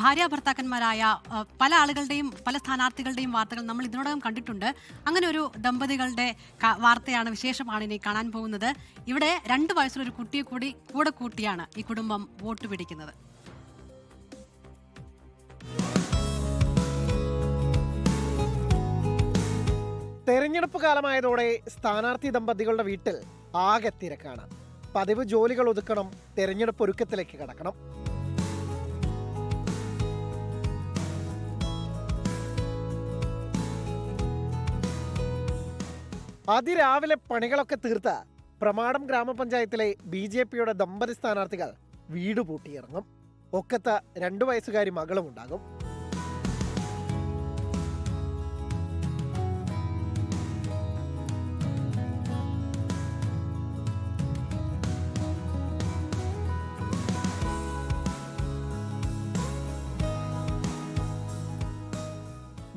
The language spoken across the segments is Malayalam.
ഭാര്യ ഭർത്താക്കന്മാരായ പല ആളുകളുടെയും പല സ്ഥാനാർത്ഥികളുടെയും വാർത്തകൾ നമ്മൾ ഇതിനോടകം കണ്ടിട്ടുണ്ട്. അങ്ങനെ ഒരു ദമ്പതികളുടെ വാർത്തയാണ് വിശേഷമാണ് ഇനി കാണാൻ പോകുന്നത്. ഇവിടെ രണ്ട് വയസ്സുള്ള ഒരു കുട്ടിയെ കൂടി കൂടെ കൂട്ടിയാണ് ഈ കുടുംബം വോട്ട് പിടിക്കുന്നത്. തെരഞ്ഞെടുപ്പ് കാലമായതോടെ സ്ഥാനാർത്ഥി ദമ്പതികളുടെ വീട്ടിൽ ആകെ തിരക്കാണ്. പതിവ് ജോലികൾ ഒതുക്കണം തെരഞ്ഞെടുപ്പ് ഒരുക്കത്തിലേക്ക് കടക്കണം. അതിരാവിലെ പണികളൊക്കെ തീർത്ത പ്രമാടം ഗ്രാമപഞ്ചായത്തിലെ ബി ജെ പിയുടെ ദമ്പതി സ്ഥാനാർത്ഥികൾ വീട് പൂട്ടിയിറങ്ങും ഒക്കത്ത് രണ്ടു വയസ്സുകാരി മകളും ഉണ്ടാകും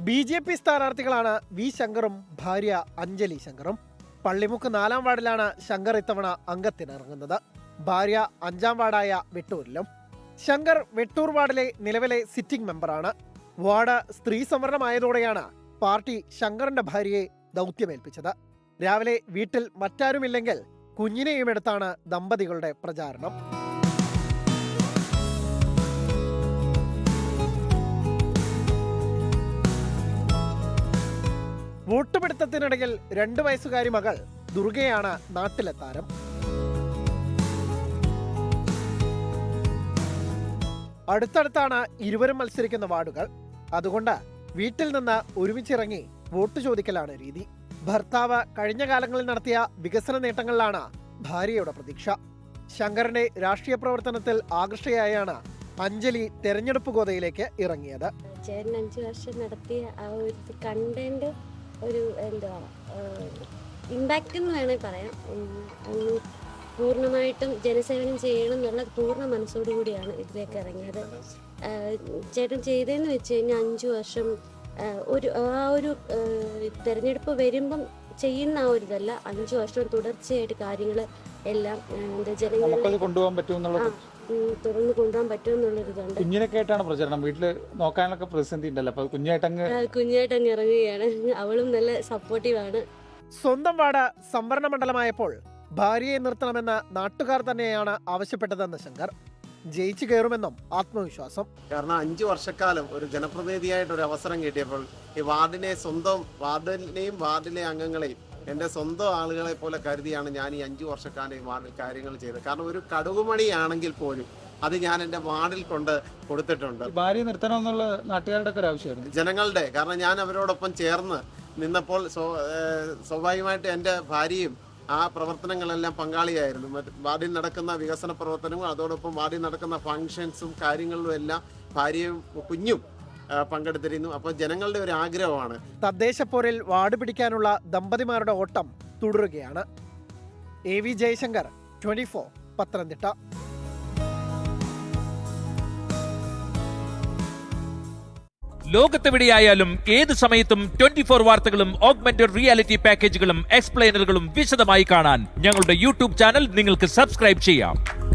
ബി ജെ പി സ്ഥാനാർത്ഥികളാണ് വി ശങ്കറും ഭാര്യ അഞ്ജലി ശങ്കറും. പള്ളിമുക്ക് നാലാം വാർഡിലാണ് ശങ്കർ ഇത്തവണ അംഗത്തിനിറങ്ങുന്നത്. ഭാര്യ അഞ്ചാം വാർഡായ വെട്ടൂരിലും. ശങ്കർ വെട്ടൂർ വാർഡിലെ നിലവിലെ സിറ്റിംഗ് മെമ്പറാണ് വാർഡ് സ്ത്രീ സംവരണമായതോടെയാണ് പാർട്ടി ശങ്കറിന്റെ ഭാര്യയെ ദൗത്യമേൽപ്പിച്ചത്. രാവിലെ വീട്ടിൽ മറ്റാരുമില്ലെങ്കിൽ കുഞ്ഞിനെയും എടുത്താണ് ദമ്പതികളുടെ പ്രചാരണം. വോട്ടുപിടുത്തത്തിനിടയിൽ രണ്ടു വയസ്സുകാരി മകൾ ദുർഗയാണ് നാട്ടിലെ താരം. അടുത്തടുത്താണ് ഇരുവരും മത്സരിക്കുന്ന വാർഡുകൾ. അതുകൊണ്ട് വീട്ടിൽ നിന്ന് ഒരുമിച്ചിറങ്ങി വോട്ട് ചോദിക്കലാണ് രീതി. ഭർത്താവ് കഴിഞ്ഞ കാലങ്ങളിൽ നടത്തിയ വികസന നേട്ടങ്ങളിലാണ് ഭാര്യയുടെ പ്രതീക്ഷ. ശങ്കറിന്റെ രാഷ്ട്രീയ പ്രവർത്തനത്തിൽ ആകർഷയായാണ് അഞ്ജലി തെരഞ്ഞെടുപ്പ് ഗോതയിലേക്ക് ഇറങ്ങിയത്. ചേട്ടൻ അഞ്ചു വർഷം നടത്തിയ ആ ഒരു കണ്ടന്റ് ഒരു എന്താ ഇമ്പാക്റ്റ് എന്ന് വേണമെങ്കിൽ പറയാം. പൂർണമായിട്ടും ജനസേവനം ചെയ്യണം എന്നുള്ള പൂർണ മനസ്സോടു കൂടിയാണ് ഇതിലേക്ക് ഇറങ്ങിയത്. ചേട്ടൻ ചെയ്തതെന്ന് വെച്ച് കഴിഞ്ഞാൽ അഞ്ച് വർഷം ഒരു ആ ഒരു തിരഞ്ഞെടുപ്പ് വരുമ്പം ചെയ്യുന്ന ആ ഒരു ഇതല്ല അഞ്ച് വർഷം തുടർച്ചയായിട്ട് കാര്യങ്ങൾ എല്ലാം എന്താ ജനങ്ങളെ കൊണ്ടുപോകാൻ പറ്റുമെന്നുള്ളത് ഉം, തുറന്നു കൊണ്ടുപോകാൻ പറ്റുമെന്നുള്ളൊരിതുണ്ട് കുഞ്ഞിനൊക്കെ ആയിട്ടാണ് പ്രചരണം. വീട്ടിൽ നോക്കാനൊക്കെ പ്രതിസന്ധി ഉണ്ടല്ലോ അപ്പൊ കുഞ്ഞായിട്ടങ്ങ് ആ, കുഞ്ഞായിട്ട് അങ്ങ് ഇറങ്ങുകയാണ്. അവളും നല്ല സപ്പോർട്ടീവാണ് സ്വന്തം വാട സംവരണ മണ്ഡലമായപ്പോൾ ഭാര്യയെ നിർത്തണമെന്ന നാട്ടുകാർ തന്നെയാണ് ആവശ്യപ്പെട്ടതെന്ന് ശങ്കർ. ജയിച്ചു കയറുമെന്നും ആത്മവിശ്വാസം. കാരണം അഞ്ചു വർഷക്കാലം ഒരു ജനപ്രതിനിധിയായിട്ട് ഒരു അവസരം കിട്ടിയപ്പോൾ ഈ വാർഡിനെ സ്വന്തം വാർഡിനെയും വാർഡിലെ അംഗങ്ങളെയും എന്റെ സ്വന്തം ആളുകളെ പോലെ കരുതിയാണ് ഞാൻ ഈ അഞ്ച് വർഷക്കാലം ഈ വാർഡിൽ കാര്യങ്ങൾ ചെയ്തത്. കാരണം ഒരു കടുകുമണിയാണെങ്കിൽ പോലും അത് ഞാൻ എന്റെ വാർഡിൽ കൊണ്ട് കൊടുത്തിട്ടുണ്ട്. ഭാര്യ നിർത്തണമെന്നുള്ള നാട്ടുകാരുടെ ഒക്കെ ഒരു ആവശ്യമായിരുന്നു. ജനങ്ങളുടെ കാരണം ഞാൻ അവരോടൊപ്പം ചേർന്ന് നിന്നപ്പോൾ സ്വാഭാവികമായിട്ട് എന്റെ ഭാര്യയും ആ പ്രവർത്തനങ്ങളെല്ലാം പങ്കാളിയായിരുന്നു. മറ്റ് വാർഡിൽ നടക്കുന്ന വികസന പ്രവർത്തനവും അതോടൊപ്പം വാർഡിൽ നടക്കുന്ന ഫങ്ഷൻസും കാര്യങ്ങളിലും എല്ലാം ഭാര്യയും കുഞ്ഞും പങ്കെടുത്തിരുന്നു. അപ്പോൾ ജനങ്ങളുടെ ഒരു ആഗ്രഹമാണ്. തദ്ദേശ പോരിൽ വാർഡ് പിടിക്കാനുള്ള ദമ്പതിമാരുടെ ഓട്ടം തുടരുകയാണ്. A V Jayashankar twenty four Pathanamthitta. ലോകത്തെവിടെയായാലും ഏത് സമയത്തും ട്വന്റി ഫോർ വാർത്തകളും ഓഗ്മെന്റഡ് റിയാലിറ്റി പാക്കേജുകളും എക്സ്പ്ലെയിനറുകളും വിശദമായി കാണാൻ ഞങ്ങളുടെ യൂട്യൂബ് ചാനൽ നിങ്ങൾക്ക് സബ്സ്ക്രൈബ് ചെയ്യാം.